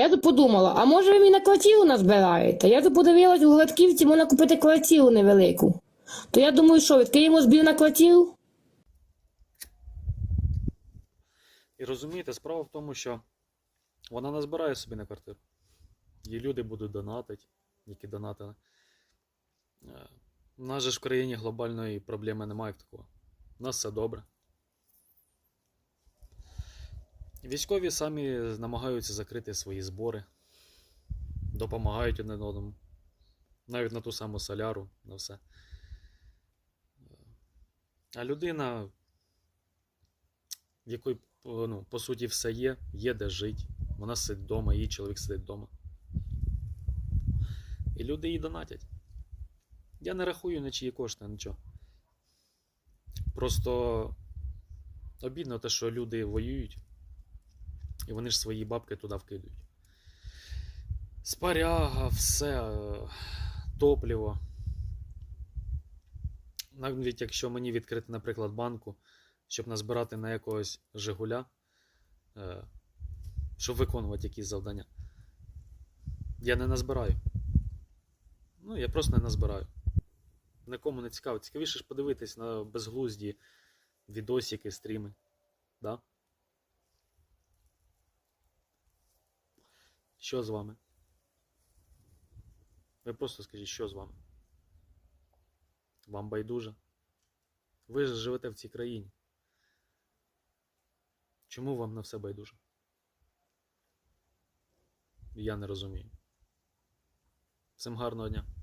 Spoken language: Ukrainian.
Я тут подумала, а може ви мені на квартиру назбираєте? Я тут подивилась, у Гладківці можна купити квартиру невелику. То я думаю, що відкриємо збір на квартиру? І розумієте, справа в тому, що вона не збирає собі на квартиру. Її люди будуть донатити, які донатили. Е, У нас же ж в країні глобальної проблеми немає як такого. У нас все добре. Військові самі намагаються закрити свої збори, допомагають один одному. Навіть на ту саму соляру, на все. А людина, в якої ну, по суті все є, є де жити. Вона сидить вдома, її чоловік сидить вдома. І люди її донатять. Я не рахую на чиї кошти, нічого. Просто обідно те, що люди воюють, і вони ж свої бабки туди вкидують. Спаряга, все, е, топливо. Навіть якщо мені відкрити, наприклад, банку, щоб назбирати на якогось Жигуля, е, щоб виконувати якісь завдання. Я не назбираю. Ну, я просто не назбираю. Нікому не цікаво. Цікавіше ж подивитись на безглузді відосики, стріми. Да? Що з вами? Ви просто скажіть, що з вами? Вам байдуже? Ви ж живете в цій країні. Чому вам на все байдуже? Я не розумію. Всім гарного дня.